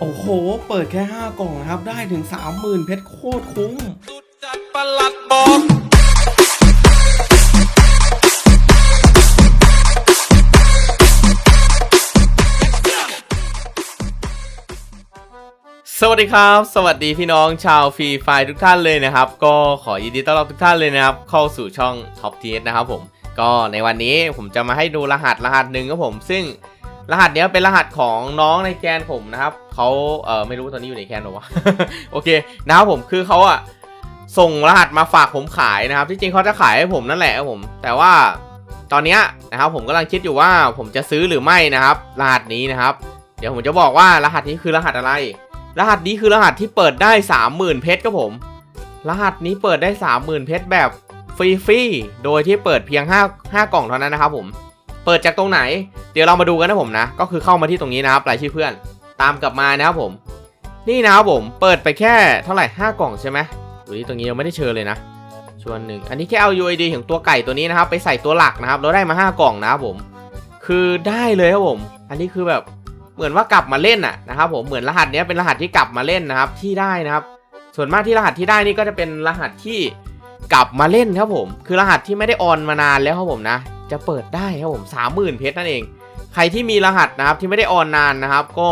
โอ้โห เปิดแค่ 5 กล่องนะครับ ได้ถึง 30,000 เพชรโคตรคุ้มจัดประหลัดบอกสวัสดีครับ สวัสดีพี่น้องชาวฟรีไฟทุกท่านเลยนะครับ ก็ขอยินดีต้อนรับทุกท่านเลยนะครับ เข้าสู่ช่อง Top t ทนะครับผม ก็ในวันนี้ผมจะมาให้ดูรหัสรหัสหนึ่งครับผม ซึ่ง รหัสเนี้ยเป็นรหัสของน้องในแกนผมนะครับเขาเออไม่รู้ตอนนี้อยู่ในแกนหรอวะโอเคนะครับผมคือเขาอะส่งรหัสมาฝากผมขายนะครับ ที่จริงเขาจะขายให้ผมนั่นแหละครับผม แต่ว่าตอนเนี้ยนะครับผมกำลังคิดอยู่ว่าผมจะซื้อหรือไม่นะครับ รหัสนี้นะครับ เดี๋ยวผมจะบอกว่ารหัสนี้คือรหัสอะไร รหัสนี้คือรหัสที่เปิดได้ 30,000 เพชรครับผม รหัสนี้เปิดได้ 30,000 เพชรแบบฟรีๆโดยที่เปิดเพียง 5 5 กล่องเท่านั้นนะครับผม เปิดจากตรงไหน ดี๋ยวเรามาดูกันนะผมนะ ก็คือเข้ามาที่ตรงนี้นะครับรายชื่อเพื่อน ตามกลับมานะครับผม นี่นะครับผม เปิดไปแค่เท่าไหร่5กล่องใช่ไหมดูที่ตรงนี้ยังไม่ได้เชิญเลยนะชวนหนึ่ง อันนี้แค่เอา UID ของตัวไก่ตัวนี้นะครับ ไปใส่ตัวหลักนะครับ เราได้มา 5 กล่องนะครับผม คือได้เลยครับผม อันนี้คือแบบเหมือนว่ากลับมาเล่นน่ะนะครับผม เหมือนรหัสเนี้ยเป็นรหัสที่กลับมาเล่นนะครับ ที่ได้นะครับ ส่วนมากที่รหัสที่ได้นี่ก็จะเป็นรหัสที่กลับมาเล่นครับผม คือรหัสที่ไม่ได้ออนมานานแล้วครับผมนะ จะเปิดได้ครับผมสามหมื่นเพชรนั่นเอง ใครที่มีรหัสนะครับที่ไม่ได้ออนนานนะครับ ก็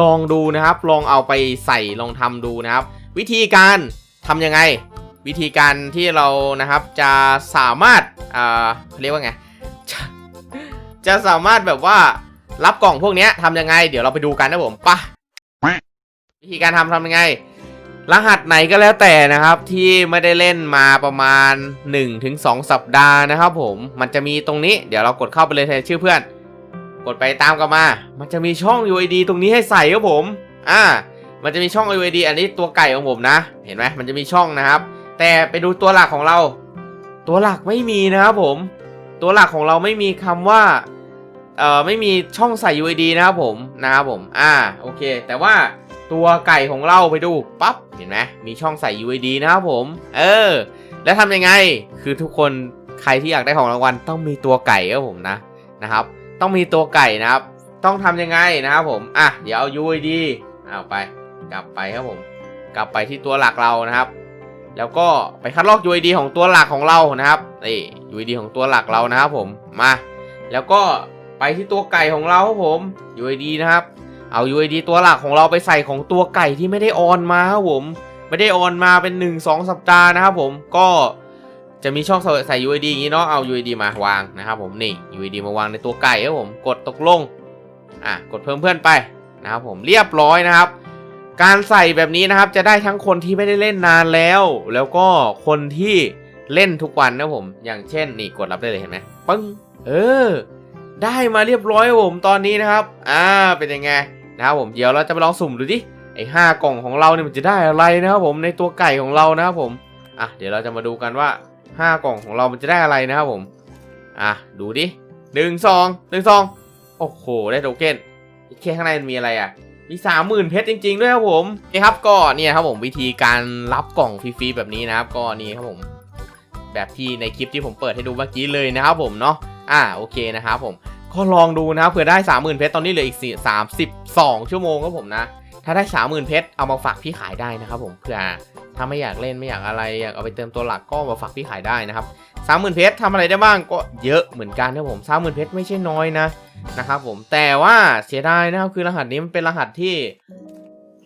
ลองดูนะครับ ลองเอาไปใส่ลองทำดูนะครับ วิธีการทำยังไง วิธีการที่เรานะครับจะสามารถอ่าเขาเรียกว่าไงจะจะสามารถแบบว่ารับกล่องพวกนี้ทำยังไง เดี๋ยวเราไปดูกันนะผมปะวิธีการทำทำยังไง รหัสไหนก็แล้วแต่นะครับ ที่ไม่ได้เล่นมาประมาณ 1-2 สัปดาห์นะครับ ผมมันจะมีตรงนี้เดี๋ยวเรากดเข้าไปเลยแทนชื่อเพื่อน กดไปตามกันมา มันจะมีช่อง UID ตรงนี้ให้ใส่ครับผม อ่า มันจะมีช่อง UID อันนี้ตัวไก่ของผมนะ เห็นไหมมันจะมีช่องนะครับ แต่ไปดูตัวหลักของเรา ตัวหลักไม่มีนะครับผม ตัวหลักของเราไม่มีคำว่า เอ่อ ไม่มีช่องใส่ UID นะครับผม นะครับผม อ่า โอเค แต่ว่าตัวไก่ของเราไปดูปั๊บ เห็นไหมมีช่องใส่ UID นะครับผม เออ แล้วทำยังไง คือทุกคนใครที่อยากได้ของรางวัลต้องมีตัวไก่ครับผมนะ นะครับ ต้องมีตัวไก่นะครับ ต้องทำยังไงนะครับผม อะ เดี๋ยวเอา UID เอาไป กลับไปครับผม กลับไปที่ตัวหลักเรานะครับ แล้วก็ไปคัดลอก UID ของตัวหลักของเรานะครับ นี่ UID ของตัวหลักเรานะครับผม มา แล้วก็ไปที่ตัวไก่ของเราครับผม UID นะครับ เอา UID ตัวหลักของเราไปใส่ของตัวไก่ที่ไม่ได้ออนมาครับผม ไม่ได้ออนมาเป็น 1-2 สัปดาห์นะครับผม ก็ จะมีช่องใส่ UID อย่างนี้เนาะ เอา UID มาวางนะครับผม นี่ UID มาวางในตัวไก่ครับผม กดตกลง อะ กดเพิ่มเพื่อนไปนะครับผม เรียบร้อยนะครับ การใส่แบบนี้นะครับ จะได้ทั้งคนที่ไม่ได้เล่นนานแล้ว แล้วก็คนที่เล่นทุกวันนะผม อย่างเช่น นี่กดรับได้เลยเห็นไหมปึ้ง เออ ได้มาเรียบร้อยผมตอนนี้นะครับ อ่า เป็นยังไงนะครับผม เดี๋ยวเราจะไปลองสุ่มดูดิไอ้ห้ากล่องของเราเนี่ยมันจะได้อะไรนะครับผมในตัวไก่ของเรานะครับผม อะ เดี๋ยวเราจะมาดูกันว่า ห้ากล่องของเรามันจะได้อะไรนะครับผม อะ ดูดิหนึ่งสองหนึ่งสอง โอ้โห ได้โทเค็นแค่ข้างในมันมีอะไรอะ มีสามหมื่นเพชรจริง ๆ ด้วยครับผมนี่ครับก็เนี่ยครับผมวิธีการรับกล่องฟรีๆแบบนี้นะครับ ก็นี่ครับผม แบบที่ในคลิปที่ผมเปิดให้ดูเมื่อกี้เลยนะครับผมเนาะ อ่าโอเคนะครับผม ก็ลองดูนะครับเผื่อได้30,000เพชรตอนนี้เหลืออีก4 32ชั่วโมงครับผมนะ ถ้าได้30,000เพชรเอามาฝากพี่ขายได้นะครับผมเผื่อถ้าไม่อยากเล่นไม่อยากอะไรอยากเอาไปเติมตัวหลักก็มาฝากพี่ขายได้นะครับ30,000เพชรทำอะไรได้บ้างก็เยอะเหมือนกันนะผม30,000เพชรไม่ใช่น้อยนะนะครับผมแต่ว่าเสียดายนะครับคือรหัสนี้มันเป็นรหัสที่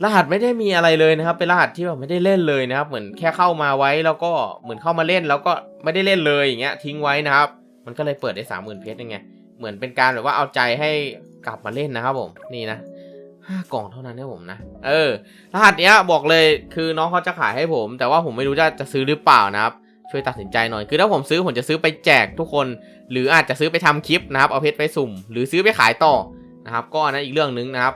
รหัสไม่ได้มีอะไรเลยนะครับ เป็นรหัสที่แบบไม่ได้เล่นเลยนะครับ เหมือนแค่เข้ามาไว้แล้วก็เหมือนเข้ามาเล่นแล้วก็ไม่ได้เล่นเลยอย่างเงี้ยทิ้งไว้นะครับ มันก็เลยเปิดได้สามหมื่นเพชรยังไงเหมือนเป็นการแบบว่าเอาใจให้กลับมาเล่นนะครับผมนี่นะ ห้ากล่องเท่านั้นนะผมนะ เออ รหัสเนี้ยบอกเลยคือน้องเขาจะขายให้ผม แต่ว่าผมไม่รู้จะจะซื้อหรือเปล่านะครับ ช่วยตัดสินใจหน่อย คือถ้าผมซื้อผมจะซื้อไปแจกทุกคน หรืออาจจะซื้อไปทำคลิปนะครับ เอาเพชรไปสุ่ม หรือซื้อไปขายต่อนะครับ ก็อันนั้นอีกเรื่องนึงนะครับ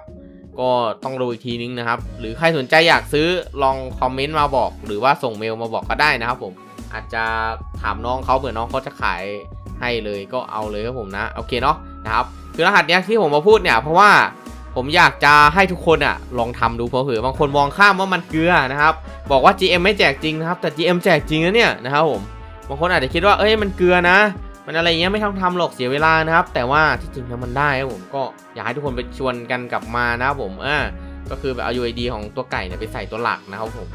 ก็ต้องดูอีกทีนึงนะครับ หรือใครสนใจอยากซื้อลองคอมเมนต์มาบอก หรือว่าส่งเมลมาบอกก็ได้นะครับ ผม อาจจะถามน้องเขาเผื่อน้องเขาจะขายให้เลยก็เอาเลยครับผมนะ โอเคเนาะนะครับ คือรหัสเนี้ยที่ผมมาพูดเนี่ยเพราะว่า ผมอยากจะให้ทุกคนอะลองทำดูเพราะเผื่อบางคนมองข้ามว่ามันเกลือนะครับ บอกว่า GM ไม่แจกจริงนะครับ แต่ GM แจกจริงนะเนี่ยนะครับผมบางคนอาจจะคิดว่าเอ้ยมันเกลือนะ มันอะไรเงี้ยไม่ต้องทำหรอกเสียเวลานะครับ แต่ว่าที่จริงแล้วมันได้ครับผมก็อยากให้ทุกคนไปชวนกันกลับมานะครับผมอ่าก็คือแบบเอา UID ของตัวไก่เนี่ยไปใส่ตัวหลักนะครับผม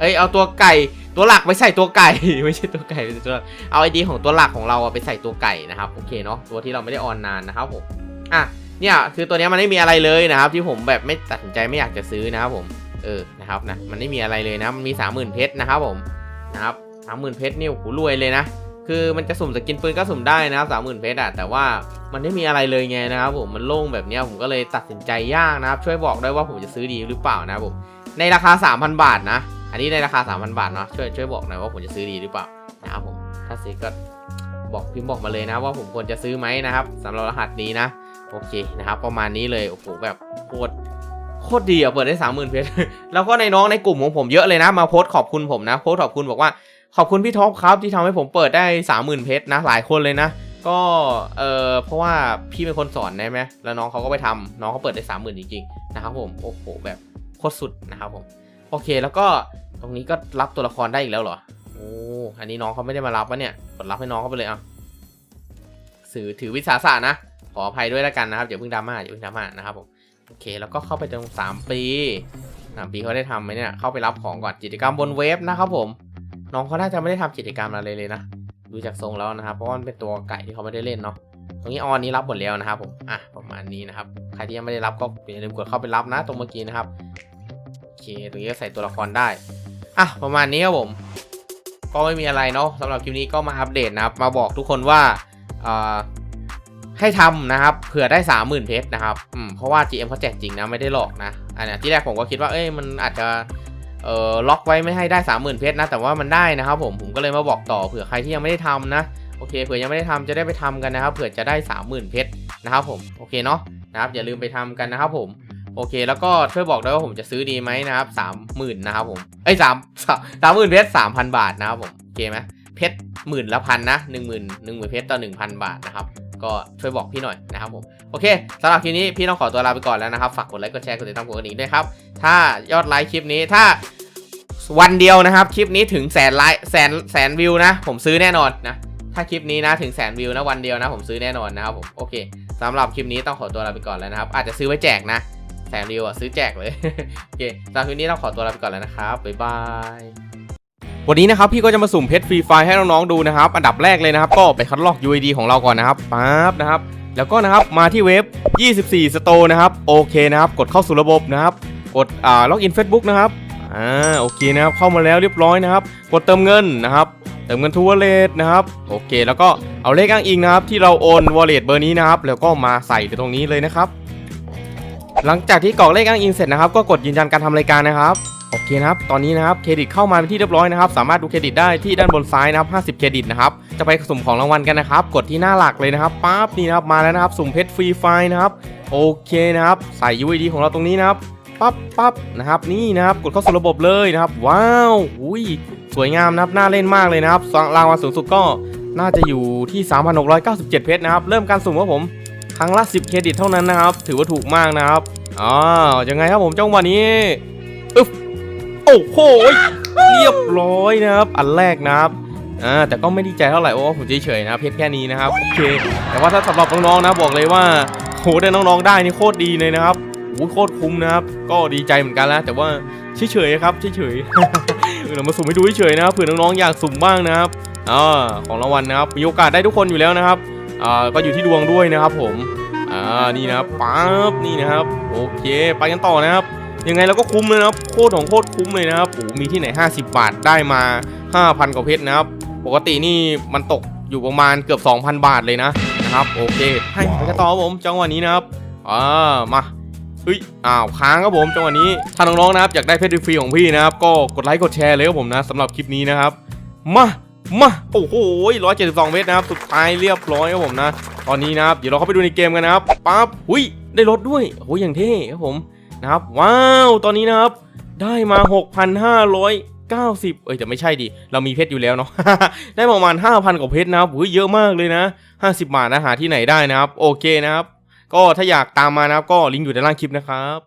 เอ้ยเอาตัวไก่ตัวหลักไปใส่ตัวไก่ ไม่ใช่ตัวไก่เป็นตัวเอา ID ของตัวหลักของเราไปใส่ตัวไก่นะครับโอเคเนาะตัวที่เราไม่ได้ออนนานนะครับผมอะ เนี่ยคือตัวนี้มันไม่มีอะไรเลยนะครับ ที่ผมแบบไม่ตัดสินใจไม่อยากจะซื้อนะครับผมเออนะครับนะมันไม่มีอะไรเลยนะมันมี 30,000เพชรนะครับผมนะครับสามหมื่นเพชรนี่โอ้โหรวยเลยนะคือมันจะสุ่มสกินปืนก็สุ่มได้นะครับสามหมื่นเพชรอะแต่ว่ามันไม่มีอะไรเลยไงนะครับผมมันโล่งแบบนี้ผมก็เลยตัดสินใจยากนะครับ ช่วยบอกได้ว่าผมจะซื้อดีหรือเปล่านะครับผมในราคา 3,000 บาทนะ อันนี้ในราคา 3,000 บาทเนาะช่วยช่วยบอกหน่อยว่าผมจะซื้อดีหรือเปล่านะครับผมถ้าซื้อก็บอกพิมพ์บอกมาเลยนะว่าผมควรจะซื้อไหมนะครับสำหรับรหัสนี้นะ โอเคนะครับประมาณนี้เลยโอ้โหแบบโคตรโคตรดีอะเปิดได้สามหมื่นเพชรแล้วก็ในน้องในกลุ่มของผมเยอะเลยนะ มาโพสขอบคุณผมนะ โพสขอบคุณบอกว่าขอบคุณพี่ท็อปครับที่ทำให้ผมเปิดได้สามหมื่นเพชรนะหลายคนเลยนะ ก็เออเพราะว่าพี่เป็นคนสอนได้ไหมแล้วน้องเขาก็ไปทำน้องเขาเปิดได้สามหมื่นจริงๆนะครับผมโอ้โหแบบโคตรสุดนะครับผมโอเคแล้วก็ตรงนี้ก็รับตัวละครได้อีกแล้วเหรอโอ้อันนี้น้องเขาไม่ได้มารับวะเนี่ยกดรับให้น้องเขาไปเลยอะสื่อถือวิสาสะนะ ขออภัยด้วยแล้วกันนะครับอย่าเพิ่งดราม่าอย่าเพิ่งดราม่านะครับผมโอเคแล้วก็เข้าไปตรงสามปีสามปีเขาได้ทำไหมเนี่ยเข้าไปรับของก่อนกิจกรรมบนเว็บนะครับผม น้องเขาน่าจะไม่ได้ทำกิจกรรมอะไรเลยนะดูจากทรงแล้วนะครับเพราะว่ามันเป็นตัวไก่ที่เขาไม่ได้เล่นเนาะตรงนี้ออนนี้รับหมดแล้วนะครับผมอะประมาณนี้นะครับใครที่ยังไม่ได้รับก็อย่าลืมกดเข้าไปรับนะ ตรงเมื่อกี้นะครับโอเคตรงนี้ก็ใส่ตัวละครได้อะประมาณนี้ครับผมก็ไม่มีอะไรเนาะสำหรับคลิปนี้ก็มาอัปเดตนะครับมาบอกทุกคนว่าอ่า ให้ทำนะครับเผื่อได้ 30,000 เพชรนะครับอืมเพราะว่า GM เขาแจกจริงนะไม่ได้หลอกนะอันนี้ที่แรกผมก็คิดว่าเอ้ยมันอาจจะเอ่อล็อกไว้ไม่ให้ได้ 30,000 เพชรนะแต่ว่ามันได้นะครับผมผมก็เลยมาบอกต่อเผื่อใครที่ยังไม่ได้ทำนะโอเคเผื่อยังไม่ได้ทำจะได้ไปทำกันนะครับเผื่อจะได้ 30,000 เพชรนะครับผมโอเคเนาะนะครับอย่าลืมไปทำกันนะครับผมโอเค แล้วก็ช่วยบอกด้วยว่าผมจะซื้อดีไหมนะครับสามหมื่นนะครับผมเอ้ยสามสามหมื่นเพชรสามพันบาทนะครับผมโอเคไหมเพชรหมื่นละพันนะหนึ่งหมื่นหนึ่งหมื่นเพชรต่อหนึ่งพันบาทนะครับ ก็ช่วยบอกพี่หน่อยนะครับผมโอเคสำหรับคลิปนี้พี่ต้องขอตัวลาไปก่อนแล้วนะครับฝากกดไลค์กดแชร์กดติดตามกดกระดิ่งด้วยครับถ้ายอดไลค์คลิปนี้ถ้าวันเดียวนะครับคลิปนี้ถึงแสนไลค์แสนแสนวิวนะ ผมซื้อแน่นอนนะถ้าคลิปนี้นะถึงแสนวิวนะวันเดียวนะผมซื้อแน่นอนนะครับผมโอเคสำหรับคลิปนี้ต้องขอตัวลาไปก่อนแล้วนะครับ อาจจะซื้อไว้แจกนะแสนวิวอะซื้อแจกเลยโอเคสำหรับคลิปนี้ต้องขอตัวลาไปก่อนแล้วนะครับบ๊ายบาย วันนี้นะครับพี่ก็จะมาสุ่มเพชรฟรีไฟให้น้องๆดูนะครับ อันดับแรกเลยนะครับ ก็ไปคัดลอก UID ของเราก่อนนะครับปั๊บนะครับ แล้วก็นะครับมาที่เว็บ 24 Store นะครับโอเคนะครับ กดเข้าสู่ระบบนะครับ กดอ่าล็อกอิน Facebook นะครับอ่าโอเคนะครับเข้ามาแล้วเรียบร้อยนะครับ กดเติมเงินนะครับเติมเงินทูวอลเล็ตนะครับโอเค แล้วก็เอาเลขอ้างอิงนะครับ ที่เราโอนวอลเล็ตเบอร์นี้นะครับ แล้วก็มาใส่ตรงนี้เลยนะครับ หลังจากที่กรอกเลขอ้างอิงเสร็จนะครับ ก็กดยืนยันการทำรายการนะครับ เคนะครับ ตอนนี้นะครับ เครดิตเข้ามาเป็นที่เรียบร้อยนะครับ สามารถดูเครดิตได้ที่ด้านบนซ้ายนะครับ50 เครดิตนะครับ จะไปสุ่มของรางวัลกันนะครับ กดที่หน้าหลักเลยนะครับปั๊บนี่นะครับ มาแล้วนะครับ สุ่มเพชรฟรีไฟนะครับ โอเคนะครับ ใส่ UID ของเราตรงนี้นะครับ ปั๊บปั๊บนะครับ นี่นะครับ กดเข้าสู่ระบบเลยนะครับ ว้าว อุ้ย สวยงามนะครับ น่าเล่นมากเลยนะครับ รางวัลสูงสุดก็น่าจะอยู่ที่ 3,697 เพชรนะครับ เริ่มการสุ่มครับผม ครั้งละ 10 เครดิตเท่านั้นนะครับ ถือว่าถูกมากนะครับ อ๋อยังไงครับผมจังหวะนี้ อึ๊บ โอ้โหเรียบร้อยนะครับ อันแรกนะครับอ่าแต่ก็ไม่ดีใจเท่าไหร่เพราะว่าผมเฉยๆนะเพชรแค่นี้นะครับโอเคแต่ว่าถ้าสำหรับน้องๆนะบอกเลยว่าโหได้น้องๆได้นี่โคตรดีเลยนะครับโอ้โคตรคุ้มนะครับ ก็ดีใจเหมือนกันแล้วแต่ว่าเฉยๆครับเฉยๆเออเรามาสุ่มให้ดูเฉยๆนะครับเผื่อน้องๆอยากสุ่มบ้างนะครับอ่าของรางวัลนะครับมีโอกาสได้ทุกคนอยู่แล้วนะครับอ่าก็อยู่ที่ดวงด้วยนะครับผมอ่านี่นะครับปั๊บนี่นะครับ โอเค ไปกันต่อนะครับ ยังไงเราก็คุ้มเลยนะครับโคตรของโคตรคุ้มเลยนะครับโอ้มีที่ไหน 50 บาทได้มา 5,000กว่าเพชรนะครับ ปกตินี่มันตกอยู่ประมาณเกือบ 2,000 บาทเลยนะนะครับโอเคให้ไปกันต่อผมจังหวะนี้นะครับอ่ามาเฮ้ย อ้าว ค้างครับผม จังหวะนี้ ถ้าน้องๆ นะครับ อยากได้เพชรฟรีของพี่นะครับ ก็กดไลค์ กดแชร์เลยครับผมนะสำหรับคลิปนี้นะครับ มา มา โอ้โห172เมตรนะครับ สุดท้ายเรียบร้อยครับผมนะ ตอนนี้นะครับ เดี๋ยวเราเข้าไปดูในเกมกันนะครับ ปั๊บ หุยได้รถด้วยโอ้ยอย่างเท่ครับผม นะครับ ว้าว ตอนนี้นะครับ ได้มา 6,590 เอ้ยแต่ไม่ใช่ดิ เรามีเพชรอยู่แล้วเนาะ ได้ประมาณ 5,000 กว่าเพชรนะครับเฮ้ยเยอะมากเลยนะ 50 บาทนะหาที่ไหนได้นะครับ โอเคนะครับ ก็ถ้าอยากตามมานะครับ ก็ลิงก์อยู่ด้านล่างคลิปนะครับ